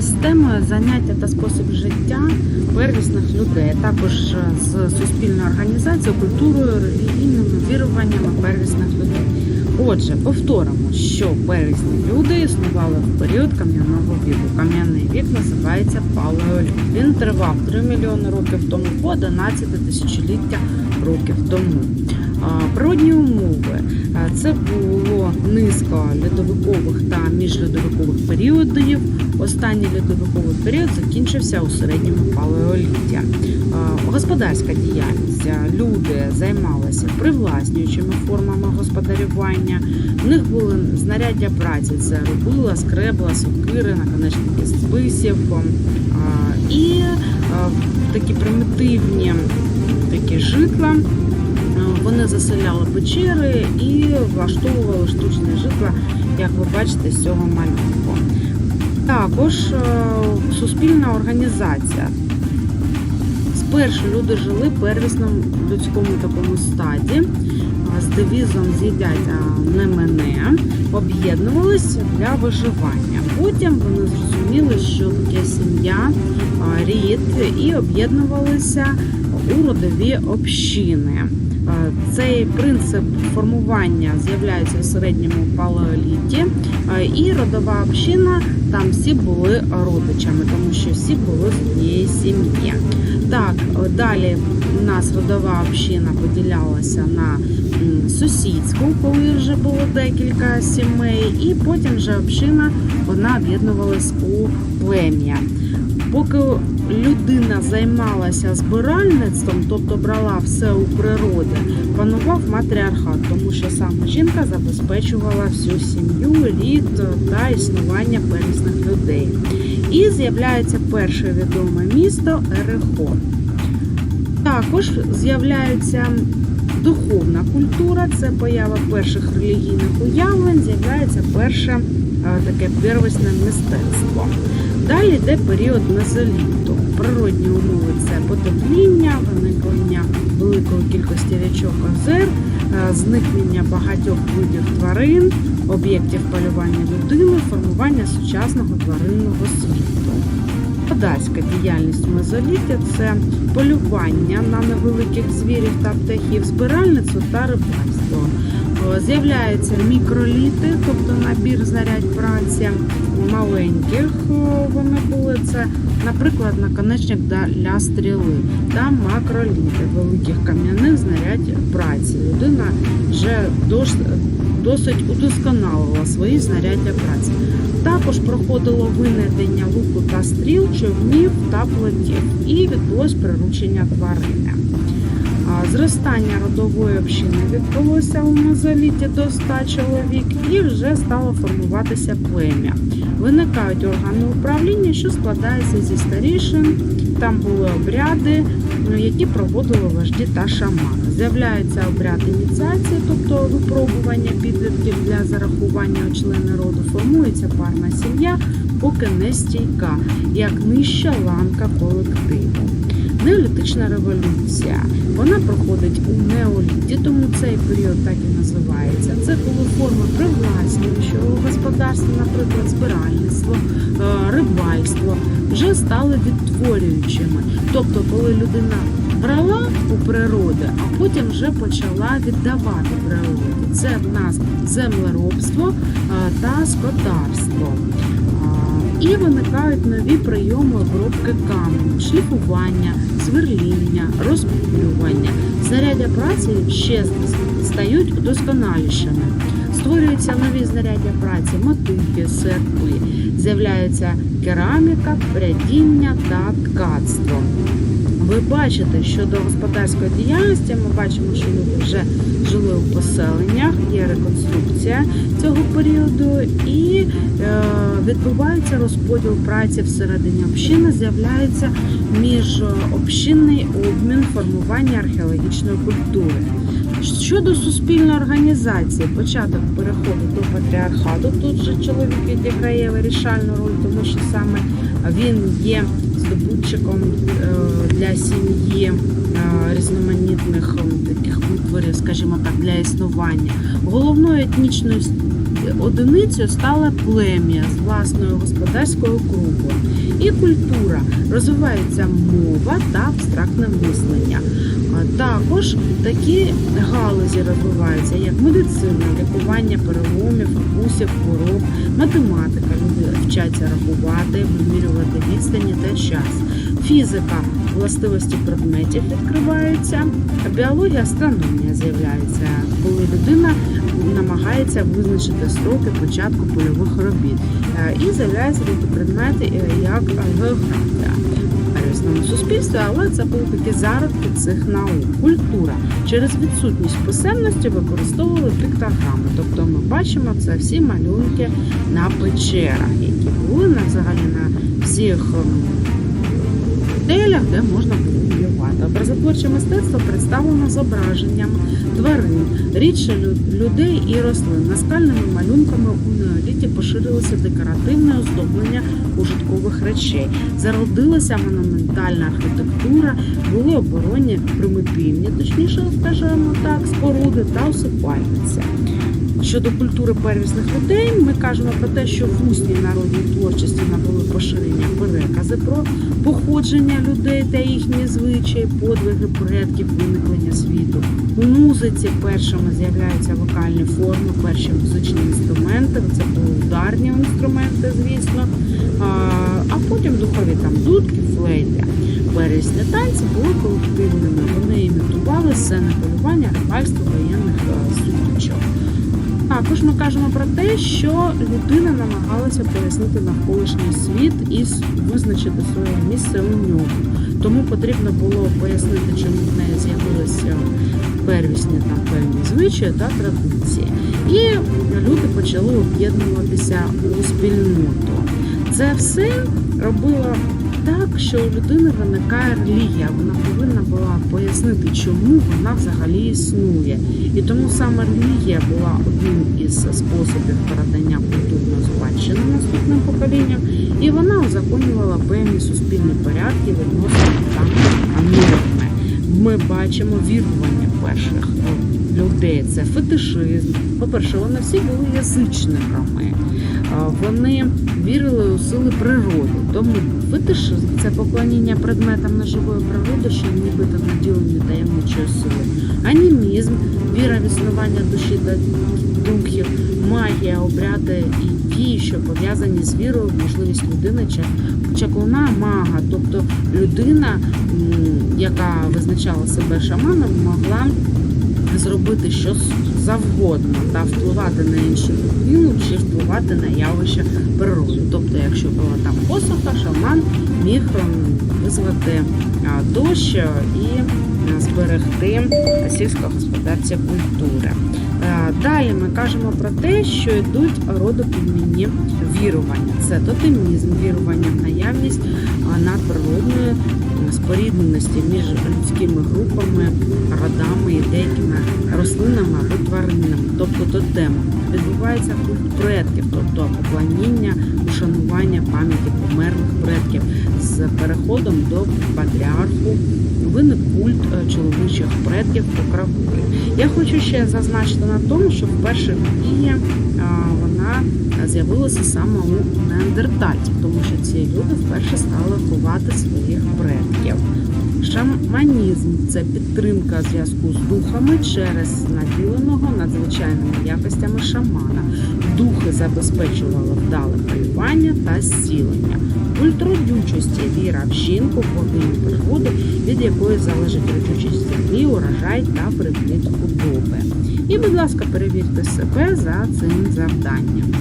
Знайомимось з темою заняття та спосіб життя первісних людей, а також з суспільною організацією, культурою, релігійними віруваннями первісних людей. Отже, повторимо, що первісні люди існували в період кам'яного віку. Кам'яний вік називається палеоліт. Він тривав 3 мільйони років тому по 11 тисячоліття років тому. Природні умови це було низка льодовикових та міжльодовикових періодів. Останній льодовиковий період закінчився у середньому палеолітті. А, Господарська діяльність. Люди займалися привласнюючими формами господарювання. В них були знаряддя праці: це рубила, скребла, сокири, наконечники списів. І такі примітивні такі житла. Вони заселяли печери і влаштовували штучне житло, як ви бачите з цього малюнку. Також е, суспільна організація. Спершу люди жили первісно в людському такому стаді е, з девізом з'їдять, не мене, об'єднувалися для виживання. Потім вони зрозуміли, що таке сім'я, рід, і об'єднувалися у родові общини. Е, Цей принцип формування з'являється в середньому палеоліті, е, і родова община там всі були родичами, тому що всі були з однієї сім'ї. Так, е, далі у нас родова община поділялася на сусідську, коли вже було декілька сімей, і потім вже община вона об'єднувалась у плем'я. Поки людина займалася збиральництвом, тобто брала все у природи, панував матріархат, тому що саме жінка забезпечувала всю сім'ю, рід та існування первісних людей. І з'являється перше відоме місто Ерехон. Також з'являється духовна культура, це поява перших релігійних уявлень, з'являється перше е, таке первісне мистецтво. Далі йде період мезоліту. Природні умови це потепління, виникнення великої кількості річок озер, е, зникнення багатьох видів тварин, об'єктів полювання людини, формування сучасного тваринного світу. Господарська діяльність в мезоліті це полювання на невеликих звірів та птахів, збиральництво та рибальство. Е, З'являються мікроліти, тобто набір знарядь праці маленьких. е, Вони були це, наприклад, наконечник для стріли та макроліти великих кам'яних знарядь праці. Людина вже дос- досить удосконалила свої знаряддя праці. Також проходило винайдення луку та стріл, човнів та плотів, і відбулось приручення тварини. Зростання родової общини відбулося у мезоліті до 100 чоловік і вже стало формуватися плем'я. Виникають органи управління, що складаються зі старішин. Там були обряди, ну, які проводили вожді та шамани. З'являється обряд ініціації, тобто випробування підлітків для зарахування у члени роду. Формується парна сім'я, поки не стійка, як нижча ланка колективу. Неолітична революція. Вона проходить у неоліті, тому цей період так і називається. Це коли форми привласнюючого господарства, наприклад, збиральництво, е, рибальство, вже стали відтворюючими. Тобто, коли людина брала у природи, а потім вже почала віддавати природі. Це в нас землеробство е, та скотарство. І виникають нові прийоми обробки каменю, шліфування, сверління, розпилювання. Знаряддя праці ще стають досконалішими. Створюються нові знаряддя праці, мотивки, серпи. З'являється кераміка, прядіння та ткацтво. Ви бачите, що до господарської діяльності ми бачимо, що люди вже жили у поселеннях, є реконструкція цього періоду, і е, відбувається розподіл праці всередині общини, з'являється міжобщинний обмін формування археологічної культури. Щодо суспільної організації, початок переходу до патріархату, тут же чоловік відіграє вирішальну роль, тому що саме він є здобутчиком е, для сім'ї е, різноманітних ем, таких витворів, скажімо так, для існування. Головною етнічною одиницею стала плем'я з власною господарською групою. І культура розвивається мова та абстрактне мислення. Також такі галузі розвиваються, як медицина, лікування переломів, укусів, хвороб, математика. Люди вчаться рахувати, вимірювати відстані та час. Фізика, властивості предметів відкриваються, біологія, астрономія з'являється, коли людина намагається визначити строки початку польових робіт. Е, І з'являються такі предмети, е, як географія в первісному суспільстві, але це були такі зародки цих наук. Культура через відсутність писемності використовували піктограми. Тобто ми бачимо це всі малюнки на печерах, які були на взагалі на всіх готелях, де можна було. Образотворче мистецтво представлено зображенням тварин, рідше людей і рослин. Наскальними малюнками у неоліті поширилося декоративне оздоблення ужиткових речей. Зародилася монументальна архітектура, були оборонні примитивні, точніше скажемо так, споруди та усипальниця. Щодо культури первісних людей, ми кажемо про те, що в усній народній творчості набули поширення перекази про походження людей та їхні звичаї, подвиги предків, виникнення світу. У музиці першими з'являються вокальні форми, перші музичні інструменти. Це були ударні інструменти, звісно, а, потім духові там дудки, флейти. Первісні танці були колективними. Вони імітували сцени полювання, рибальства, воєнних е, сутичок. Також ми кажемо про те, що людина намагалася пояснити навколишній світ і визначити своє місце у ньому. Тому потрібно було пояснити, чому в неї з'явилися первісні там певні звичаї та традиції. І люди почали об'єднуватися у спільноту. Це все робило так, що у людини виникає релігія. Вона повинна була пояснити, чому вона взагалі існує. І тому саме релігія була одним із способів передання культурної спадщини наступним поколінням, і вона узаконювала певні суспільні порядки відносно там норми. Ми бачимо вірування перших людей. Це фетишизм. По-перше, вони всі були язичниками. Вони вірили у сили природи. Тому фетишизм це поклоніння предметам неживої природи, що нібито наділені таємничою силою. Анімізм, віра в існування душі та духів, магія, обряди і дії, що пов'язані з вірою, в можливість людини чи чаклуна мага, тобто людина, яка визначала себе шаманом, могла зробити що завгодно та впливати на іншу людину чи впливати на явище природи. Тобто, якщо була там посуха, шаман міг ем, визвати дощ е, і зберегти сільськогосподарці культури. Е, Далі ми кажемо про те, що йдуть родопідмінні вірування. Це тотемізм, вірування в наявність надприродної спорідненості між людськими групами, родами і деякими рослинами тваринами, тобто тотемами. Відбувається культ предків, тобто поклоніння, ушанування пам'яті померлих предків з переходом до патріарху. Виник культ е, чоловічих предків покровителів. Я хочу ще зазначити на тому, що вперше Релігія вона з'явилася саме у неандертальців, тому що ці люди вперше стали ховати своїх предків. Шаманізм це підтримка зв'язку з духами через наділеного надзвичайними якостями шамана. Духи забезпечували вдале полювання та зцілення. Культ родючості віра в жінку, богиню природи, від якої залежить родючість землі, урожай та припліт худоби. І, будь ласка, перевірте себе за цим завданням.